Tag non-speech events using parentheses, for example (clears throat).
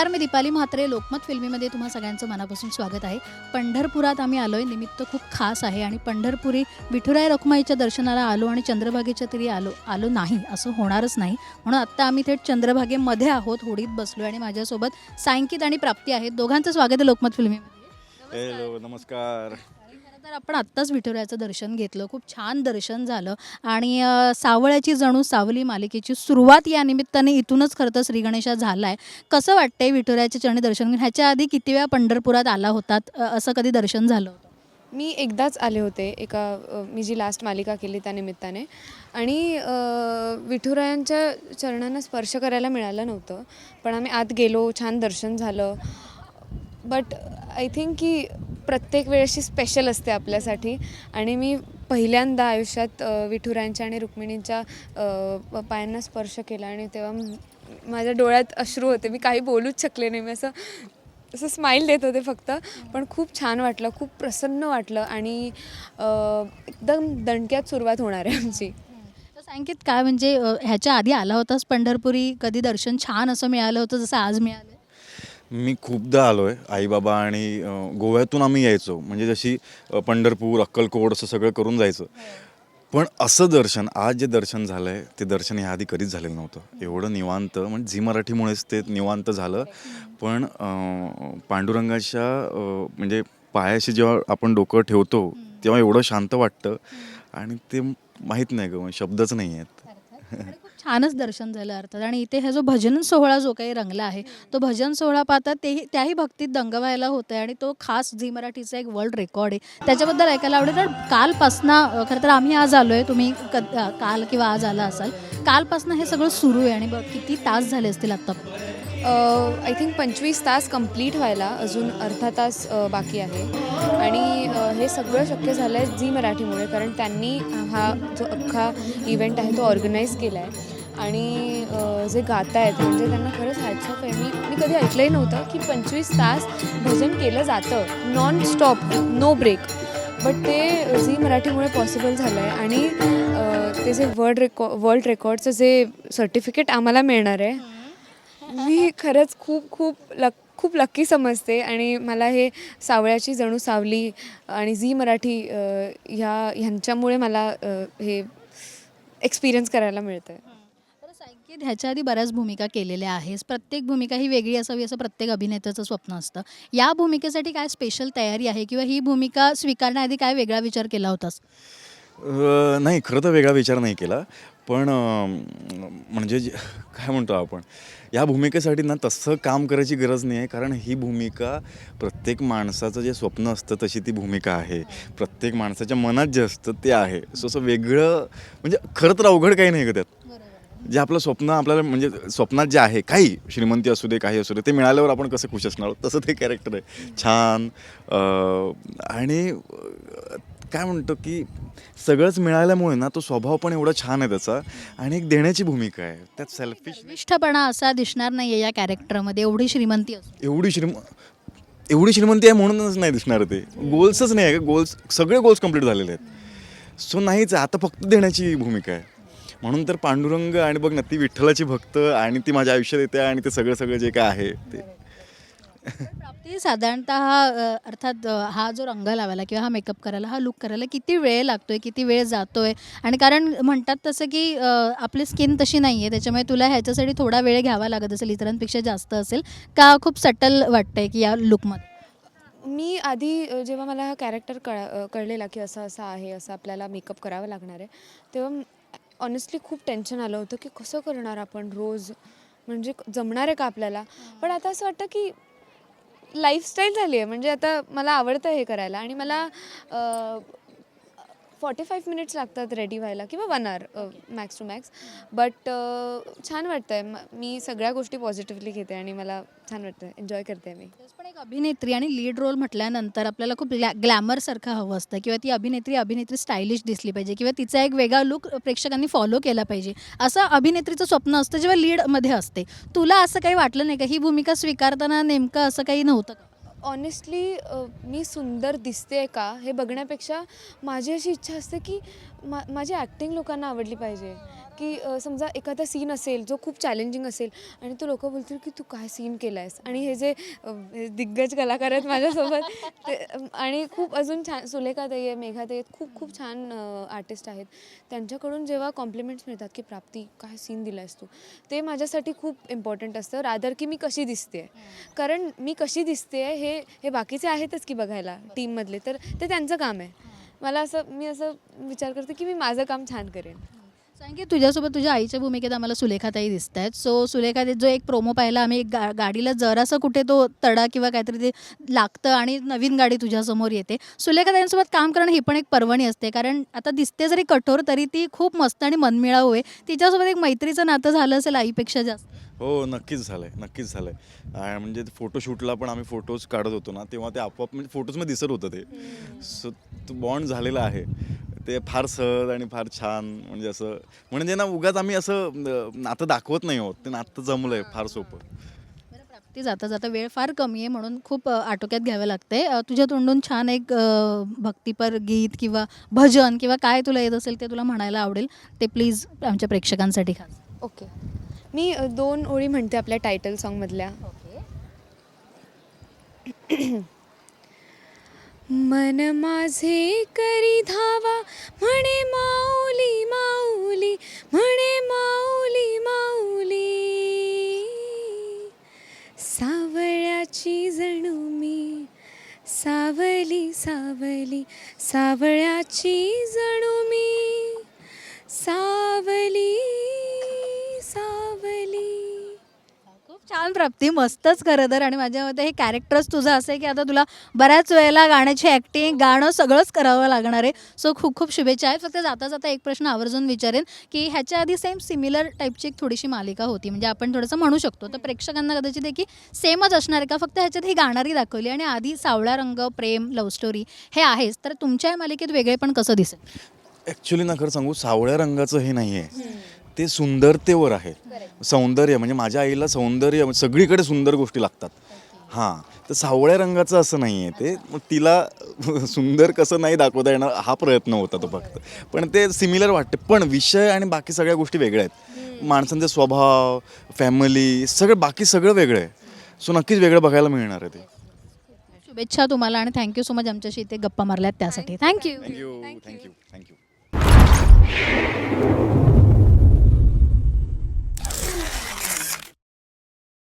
नमस्कार मी दीपाली म्हात्रे. लोकमत फिल्मीमध्ये तुम्हा सगळ्यांचं मनापासून स्वागत आहे. पंढरपुरात आम्ही आलो आहे निमित्त खूप खास आहे आणि पंढरपुरी विठुराय रखुमाईच्या दर्शनाला आलो आणि चंद्रभागेच्या तरी आलो आलो नाही. असं होणारच नाही. म्हणून आत्ता आम्ही थेट चंद्रभागेमध्ये आहोत. होडीत बसलो आणि माझ्यासोबत सायंकित आणि प्राप्ती आहेत. दोघांचं स्वागत आहे लोकमत फिल्मीमध्ये. नमस्कार. तर आपण आत्ताच विठुरायाचं दर्शन घेतलं. खूप छान दर्शन झालं. आणि सावळ्याची जणू सावली मालिकेची सुरुवात या निमित्ताने इथूनच खरं तर श्रीगणेशा झाला आहे कसं वाटतंय विठुरायाच्या चरणी दर्शन घेऊन? ह्याच्या आधी किती वेळा पंढरपुरात आला होतात? असं कधी दर्शन झालं होतं? मी एकदाच आले होते एका मी जी लास्ट मालिका केली त्या निमित्ताने. आणि विठुरायांच्या चरणांना स्पर्श करायला मिळालं नव्हतं. पण आम्ही आत गेलो छान दर्शन झालं. बट आय थिंक की प्रत्येक वेळेशी स्पेशल असते आपल्यासाठी. आणि मी पहिल्यांदा आयुष्यात विठुरांच्या आणि रुक्मिणींच्या पायांना स्पर्श केला आणि तेव्हा माझ्या डोळ्यात अश्रू होते. मी काही बोलूच शकले नाही. मी असं असं स्माईल देत होते फक्त. पण खूप छान वाटलं खूप प्रसन्न वाटलं आणि एकदम दणक्यात सुरुवात होणार आहे आमची. तर सांगित काय? म्हणजे ह्याच्या आधी आला होतास पंढरपुरी. कधी दर्शन छान असं मिळालं होतं जसं आज मिळालं. मी खूपदा आलो आहे आईबाबा आणि गोव्यातून आम्ही यायचो. म्हणजे जशी पंढरपूर अक्कलकोट असं सगळं करून जायचं. पण असं दर्शन आज जे दर्शन झालं आहे ते दर्शन ह्याआधी कधीच झालेलं नव्हतं. एवढं निवांत म्हणजे झी मराठीमुळेच ते निवांत झालं. पण पांडुरंगाच्या म्हणजे पायाशी जेव्हा आपण डोकं ठेवतो तेव्हा एवढं शांत वाटतं. आणि ते माहीत नाही ग शब्दच नाही आहेत छानच दर्शन झालं अर्थात. आणि इथे हा जो भजन सोहळा जो काही रंगला आहे तो भजन सोहळा पाहता तेही त्याही भक्तीत दंगवायला होतं आहे आणि तो खास झी मराठीचा एक वर्ल्ड रेकॉर्ड आहे. त्याच्याबद्दल ऐकायला आवडेल. तर कालपासनं खरं तर आम्ही आज आलो आहे तुम्ही क काल किंवा आज आला असाल. कालपासनं हे सगळं सुरू आहे आणि बघ किती तास झाले असतील आत्ता? आय थिंक पंचवीस तास कंप्लीट व्हायला अजून अर्धा तास बाकी आहे. आणि हे सगळं शक्य झालं आहे झी मराठीमुळे कारण त्यांनी हा जो अख्खा इव्हेंट आहे तो ऑर्गनाईज केला आहे आणि जे गात आहेत म्हणजे त्यांना खरंच हॅट्स ऑफ आहे मी मी कधी ऐकलंही नव्हतं की पंचवीस तास भजन केलं जातं. Non stop no break but ते झी मराठीमुळे पॉसिबल झालं आहे आणि ते जे वर्ल्ड रेकॉ वर्ल्ड रेकॉर्डचं जे सर्टिफिकेट आम्हाला मिळणार आहे मी खरंच खूप खूप लक खूप लक्की समजते. आणि मला हे सावळ्याची जणू सावली आणि झी मराठी ह्या ह्यांच्यामुळे मला हे एक्सपिरियन्स करायला मिळतं आहे की ह्याच्या आधी बऱ्याच भूमिका केलेल्या आहेस. प्रत्येक भूमिका ही वेगळी असावी असं प्रत्येक अभिनेत्याचं स्वप्न असतं. या भूमिकेसाठी काय स्पेशल तयारी आहे किंवा ही भूमिका स्वीकारण्याआधी काय वेगळा विचार केला होतास? नाही खरं तर वेगळा विचार नाही केला. पण म्हणजे काय म्हणतो आपण? या भूमिकेसाठी ना तसं काम करायची गरज नाही आहे. कारण ही भूमिका प्रत्येक माणसाचं जे स्वप्न असतं तशी ती भूमिका आहे. प्रत्येक माणसाच्या मनात जे असतं ते आहे. सो असं वेगळं म्हणजे खरं तर अवघड काही नाही का त्यात. जे आपलं स्वप्न आपल्याला म्हणजे स्वप्नात जे आहे काही श्रीमंती असू दे काही असू दे ते मिळाल्यावर आपण कसं खुश असणार? आहोत, तसं ते कॅरेक्टर आहे. छान. आणि काय म्हणतो की सगळंच मिळाल्यामुळे ना तो स्वभाव पण एवढा छान आहे त्याचा आणि एक देण्याची भूमिका आहे. त्यात सेल्फिश निष्ठपणा असा दिसणार नाहीये या कॅरेक्टरमध्ये एवढी श्रीमंती असते एवढी श्रीम एवढी श्रीमंती आहे म्हणूनच नाही दिसणार ते. गोल्सच नाही आहे. का गोल्स सगळे गोल्स कंप्लीट झालेले आहेत. सो नाहीच आहे. आता फक्त देण्याची भूमिका आहे. म्हणून तर पांडुरंग आणि बघ ना ती विठ्ठलाची भक्त आणि ती माझ्या आयुष्यात येते आणि ते सगळं सगळं जे काय आहे ते. प्राप्ती साधारणतः हा अर्थात हा जो रंग लावायला किंवा हा मेकअप करायला हा लुक करायला किती वेळ लागतोय किती वेळ जातोय? आणि कारण म्हणतात तसं की आपली स्किन तशी नाही आहे त्याच्यामुळे तुला ह्याच्यासाठी थोडा वेळ घ्यावा लागत असेल इतरांपेक्षा जास्त असेल का खूप सटल वाटतंय की या लुकमध्ये मी आधी जेव्हा मला हा कॅरेक्टर कळ कळलेला की असं असं आहे असं आपल्याला मेकअप करावं लागणार आहे तेव्हा ऑनेस्टली खूप टेन्शन आलं होतं की कसं करणार आपण रोज? म्हणजे जमणार आहे का आपल्याला? पण आता असं वाटतं की लाईफस्टाईल झाली आहे. म्हणजे आता मला आवडतं हे करायला आणि मला फॉर्टी फाईव्ह मिनिट्स लागतात रेडी व्हायला किंवा one hour max two max but छान वाटतं आहे मी सगळ्या गोष्टी पॉझिटिव्हली घेते आणि मला छान वाटतं एन्जॉय करते मी. पण एक अभिनेत्री आणि लीड रोल म्हटल्यानंतर आपल्याला खूप ग्लॅ ग्लॅमरसारखं हवं असतं. किंवा ती अभिनेत्री अभिनेत्री स्टायलिश दिसली पाहिजे. किंवा तिचा एक वेगळा लुक प्रेक्षकांनी फॉलो केला पाहिजे. असं अभिनेत्रीचं स्वप्न असतं जेव्हा लीडमध्ये असते. तुला असं काही वाटलं नाही का? ही भूमिका स्वीकारताना नेमकं असं काही नव्हतं का? ऑनेस्टली मी सुंदर दिसते आहे का हे बघण्यापेक्षा माझी अशी इच्छा असते की मा माझी ॲक्टिंग लोकांना आवडली पाहिजे. की समजा एखादा सीन असेल जो खूप चॅलेंजिंग असेल आणि तो लोक बोलतील की तू काय सीन केला आहेस आणि हे जे दिग्गज कलाकार आहेत माझ्यासोबत (laughs) ते आणि खूप अजून छान सुलेखा ताई आहे मेघा ताई आहेत खूप खूप छान आर्टिस्ट आहेत. त्यांच्याकडून जेव्हा कॉम्प्लिमेंट्स मिळतात की प्राप्ती काय सीन दिला आहेस तू? ते माझ्यासाठी खूप इम्पॉर्टंट असतं. रादर की मी कशी दिसते कारण मी कशी दिसते हे हे बाकीचे आहेतच की बघायला टीममधले तर ते त्यांचं काम आहे. मला असं मी असं विचार करते की मी माझं काम छान करेन. सांग की तुझ्यासोबत तुझ्या आईच्या भूमिकेत आम्हाला सुलेखाताई दिसत आहेत सो सुलेखा जो एक प्रोमो पाहिला आम्ही गा गाडीला जरासं कुठे तो तडा किंवा काहीतरी ते लागतं आणि नवीन गाडी तुझ्यासमोर येते. सुलेखाताईंसोबत काम करणं ही पण एक पर्वणी असते कारण आता दिसते जरी कठोर तरी ती खूप मस्त आणि मनमिळाऊ आहे. तिच्यासोबत एक मैत्रीचं नातं झालं असेल आईपेक्षा जास्त. हो नक्कीच झालं आहे नक्कीच झालं आहे म्हणजे फोटोशूटला पण आम्ही फोटोज काढत होतो ना तेव्हा ते आपोआप म्हणजे फोटोजमध्ये दिसत होतं ते. सो तो बॉन्ड झालेला आहे. ते फार सहज आणि फार छान म्हणजे असं म्हणजे ना उगाच आम्ही असं नातं दाखवत नाही आहोत. ते नातं जमलं आहे फार सोपं. प्राप्ती जाता जाता वेळ फार कमी आहे म्हणून खूप आटोक्यात घ्यावं लागतंय. अ, तुझ्या तोंडून छान एक भक्तिपर गीत किंवा भजन किंवा काय तुला येत असेल ते तुला म्हणायला आवडेल ते प्लीज आमच्या प्रेक्षकांसाठी खास. ओके. मी दोन ओळी म्हणते आपल्या टायटल सॉन्गमधल्या (clears throat) मन माझे करी धावा म्हणे माऊली माऊली म्हणे माऊली माऊली. सावळ्याची जणू मी सावली सावली सावळ्याची जणू प्राप्ती मस्तच खरं तर. आणि माझ्या मते हे कॅरेक्टर्स तुझं असं आहे की आता तुला बऱ्याच वेळेला गाण्याची ॲक्टिंग गाणं सगळंच करावं लागणार आहे. सो खूप खूप शुभेच्छा आहेत. फक्त जाता जाता एक प्रश्न आवर्जून विचारेन की ह्याच्या आधी सेम सिमिलर टाईपची एक थोडीशी मालिका होती. म्हणजे आपण थोडंसं म्हणू शकतो. तर प्रेक्षकांना कदाचित आहे की सेमच असणार आहे का? फक्त ह्याच्यात ही गाणारी दाखवली आणि आधी सावळा रंग प्रेम लव्ह स्टोरी हे आहेच. तर तुमच्या या मालिकेत वेगळेपण कसं दिसेल? ॲक्च्युली ना खरं सांगू सावळ्या रंगाचं हे नाही आहे ते सुंदरतेवर आहे. सौंदर्य म्हणजे माझ्या आईला सौंदर्य सगळीकडे सुंदर गोष्टी लागतात. हां तर सावळ्या रंगाचं असं नाही आहे ते. मग तिला (laughs) सुंदर कसं नाही दाखवता येणार हा प्रयत्न होता तो फक्त. पण ते सिमिलर वाटते. पण विषय आणि बाकी सगळ्या गोष्टी वेगळ्या आहेत. माणसांचे स्वभाव फॅमिली सगळं बाकी सगळं वेगळं आहे. सो नक्कीच वेगळं बघायला मिळणार आहे ते. शुभेच्छा तुम्हाला आणि थँक्यू सो मच आमच्याशी इथे गप्पा मारल्यात त्यासाठी. Thank you thank you thank you thank you